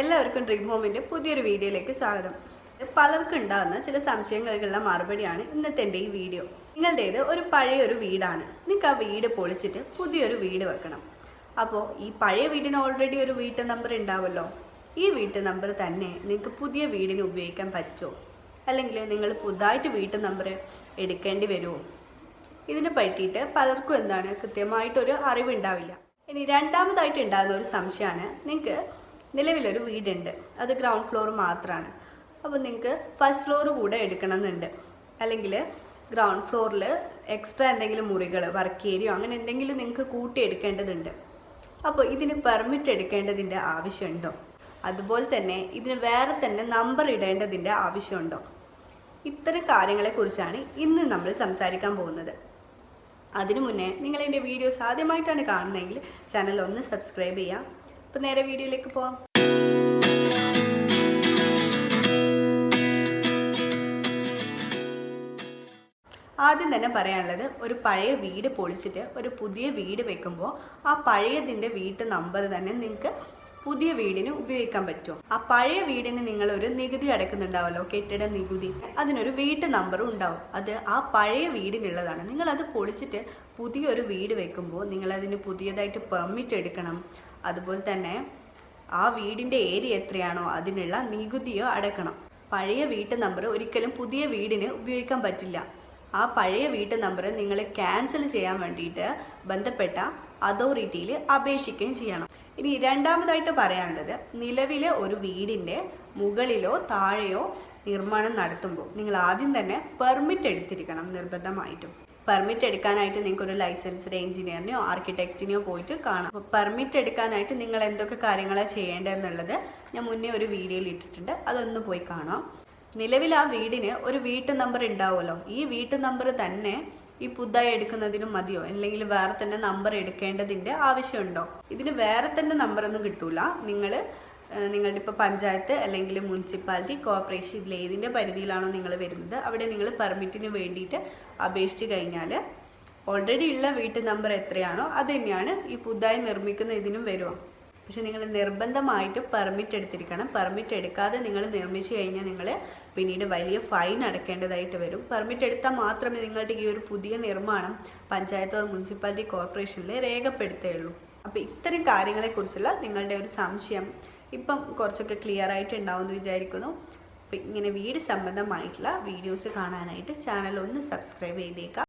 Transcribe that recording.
എല്ലാവർക്കും ഡ്രീം ഹോമിന്റെ പുതിയൊരു വീഡിയോയിലേക്ക് സ്വാഗതം. പലർക്കും ഉണ്ടാകുന്ന ചില സംശയങ്ങൾക്കുള്ള മറുപടിയാണ് ഇന്നത്തെ എന്റെ ഈ വീഡിയോ. നിങ്ങളുടേത് ഒരു പഴയൊരു വീടാണ്. നിങ്ങൾക്ക് ആ വീട് പൊളിച്ചിട്ട് പുതിയൊരു വീട് വെക്കണം. അപ്പോൾ ഈ പഴയ വീടിന് ഓൾറെഡി ഒരു വീട്ട് നമ്പർ ഉണ്ടാവുമല്ലോ ഈ വീട്ട് നമ്പർ തന്നെ നിങ്ങൾക്ക് പുതിയ വീടിന് ഉപയോഗിക്കാൻ പറ്റുമോ അല്ലെങ്കിൽ നിങ്ങൾ പുതുതായിട്ട് വീട്ട് നമ്പർ എടുക്കേണ്ടി വരുമോ ഇതിനെ പറ്റിയിട്ട് പലർക്കും എന്താണ് കൃത്യമായിട്ടൊരു അറിവുണ്ടാവില്ല. ഇനി രണ്ടാമതായിട്ട് ഉണ്ടാകുന്ന ഒരു സംശയമാണ്. നിങ്ങൾക്ക് നിലവിലൊരു വീടുണ്ട്. അത് ഗ്രൗണ്ട് ഫ്ലോർ മാത്രമാണ് അപ്പോൾ നിങ്ങൾക്ക് ഫസ്റ്റ് ഫ്ലോർ കൂടെ എടുക്കണമെന്നുണ്ട് അല്ലെങ്കിൽ ഗ്രൗണ്ട് ഫ്ലോറിൽ എക്സ്ട്രാ എന്തെങ്കിലും മുറികൾ വർക്ക് ഏരിയോ അങ്ങനെ എന്തെങ്കിലും നിങ്ങൾക്ക് കൂട്ടിയെടുക്കേണ്ടതുണ്ട് അപ്പോൾ ഇതിന് പെർമിറ്റ് എടുക്കേണ്ടതിന്റെ ആവശ്യമുണ്ടോ? അതുപോലെ തന്നെ ഇതിന് വേറെ തന്നെ നമ്പർ ഇടേണ്ടതിന്റെ ആവശ്യമുണ്ടോ? ഇത്തരം കാര്യങ്ങളെക്കുറിച്ചാണ് ഇന്ന് നമ്മൾ സംസാരിക്കാൻ പോകുന്നത്. അതിനു മുന്നേ നിങ്ങൾ എന്റെ വീഡിയോസ് ആദ്യമായിട്ടാണ് കാണുന്നതെങ്കിൽ ചാനൽ ഒന്ന് സബ്സ്ക്രൈബ് ചെയ്യാം. അപ്പോൾ നേരെ വീഡിയോയിലേക്ക് പോവാം. ആദ്യം തന്നെ പറയാനുള്ളത് ഒരു പഴയ വീട് പൊളിച്ചിട്ട് ഒരു പുതിയ വീട് വെക്കുമ്പോൾ ആ പഴയതിന്റെ വീട്ട് നമ്പർ തന്നെ നിങ്ങൾക്ക് പുതിയ വീടിന് ഉപയോഗിക്കാൻ പറ്റും. ആ പഴയ വീടിന് നിങ്ങൾ ഒരു നികുതി അടക്കുന്നുണ്ടാവല്ലോ കെട്ടിട നികുതി. അതിനൊരു വീട്ട് നമ്പറും ഉണ്ടാവും. അത് ആ പഴയ വീടിനുള്ളതാണ്. നിങ്ങൾ അത് പൊളിച്ചിട്ട് പുതിയൊരു വീട് വെക്കുമ്പോൾ നിങ്ങൾ അതിന് പുതിയതായിട്ട് പെർമിറ്റ് എടുക്കണം. അതുപോലെ തന്നെ ആ വീടിന്റെ ഏരിയ എത്രയാണോ അതിനുള്ള നികുതിയോ അടക്കണം. പഴയ വീട്ട് നമ്പർ ഒരിക്കലും പുതിയ വീടിന് ഉപയോഗിക്കാൻ പറ്റില്ല. ആ പഴയ വീട്ട് നമ്പർ നിങ്ങൾ ക്യാൻസൽ ചെയ്യാൻ വേണ്ടിയിട്ട് ബന്ധപ്പെട്ട അതോറിറ്റിയിൽ അപേക്ഷിക്കുകയും ചെയ്യണം. ഇനി രണ്ടാമതായിട്ട് പറയാനുള്ളത് നിലവിലെ ഒരു വീടിന്റെ മുകളിലോ താഴെയോ നിർമ്മാണം നടത്തുമ്പോൾ നിങ്ങൾ ആദ്യം തന്നെ പെർമിറ്റ് എടുത്തിരിക്കണം നിർബന്ധമായിട്ടും. പെർമിറ്റ് എടുക്കാനായിട്ട് നിങ്ങൾക്ക് ഒരു ലൈസൻസ്ഡ് എഞ്ചിനീയറിനെയോ ആർക്കിടെക്റ്റിനെയോ പോയിട്ട് കാണാം. പെർമിറ്റ് എടുക്കാനായിട്ട് നിങ്ങൾ എന്തൊക്കെ കാര്യങ്ങളാണ് ചെയ്യേണ്ടതെന്നുള്ളത് ഞാൻ മുന്നേ ഒരു വീഡിയോയിൽ ഇട്ടിട്ടുണ്ട്. അതൊന്ന് പോയി കാണാം. നിലവിൽ ആ വീടിന് ഒരു വീട്ടു നമ്പർ ഉണ്ടാവുമല്ലോ. ഈ വീട്ടു നമ്പർ തന്നെ ഈ പുതുതായി എടുക്കുന്നതിനും മതിയോ? അല്ലെങ്കിൽ വേറെ തന്നെ നമ്പർ എടുക്കേണ്ടതിന്റെ ആവശ്യമുണ്ടോ? ഇതിന് വേറെ തന്നെ നമ്പറൊന്നും കിട്ടൂല. നിങ്ങൾ നിങ്ങളുടെ ഇപ്പോൾ പഞ്ചായത്ത് അല്ലെങ്കിൽ മുനിസിപ്പാലിറ്റി കോർപ്പറേഷൻ ഇതിൽ ഏതിന്റെ പരിധിയിലാണോ നിങ്ങൾ വരുന്നത്? അവിടെ നിങ്ങൾ പെർമിറ്റിന് വേണ്ടിയിട്ട് അപേക്ഷിച്ച് കഴിഞ്ഞാൽ ഓൾറെഡി ഉള്ള വീട്ടു നമ്പർ എത്രയാണോ അത് തന്നെയാണ് ഈ പുതുതായി നിർമ്മിക്കുന്ന ഇതിനും വരുമോ പക്ഷെ നിങ്ങൾ നിർബന്ധമായിട്ട് പെർമിറ്റ് എടുത്തിരിക്കണം. പെർമിറ്റ് എടുക്കാതെ നിങ്ങൾ നിർമ്മിച്ചു കഴിഞ്ഞാൽ നിങ്ങൾ പിന്നീട് വലിയ ഫൈൻ അടക്കേണ്ടതായിട്ട് വരും. പെർമിറ്റ് എടുത്താൽ മാത്രമേ നിങ്ങളുടെ ഈ ഒരു പുതിയ നിർമ്മാണം പഞ്ചായത്ത് ഓർ മുനിസിപ്പാലിറ്റി കോർപ്പറേഷനിൽ രേഖപ്പെടുത്തുകയുള്ളൂ. അപ്പോൾ ഇത്തരം കാര്യങ്ങളെക്കുറിച്ചുള്ള നിങ്ങളുടെ ഒരു സംശയം ഇപ്പം കുറച്ചൊക്കെ ക്ലിയർ ആയിട്ട് ഉണ്ടാവും എന്ന് വിചാരിക്കുന്നു. അപ്പം ഇങ്ങനെ വീട് സംബന്ധമായിട്ടുള്ള വീഡിയോസ് കാണാനായിട്ട് ചാനൽ ഒന്ന് സബ്സ്ക്രൈബ് ചെയ്തേക്കാം.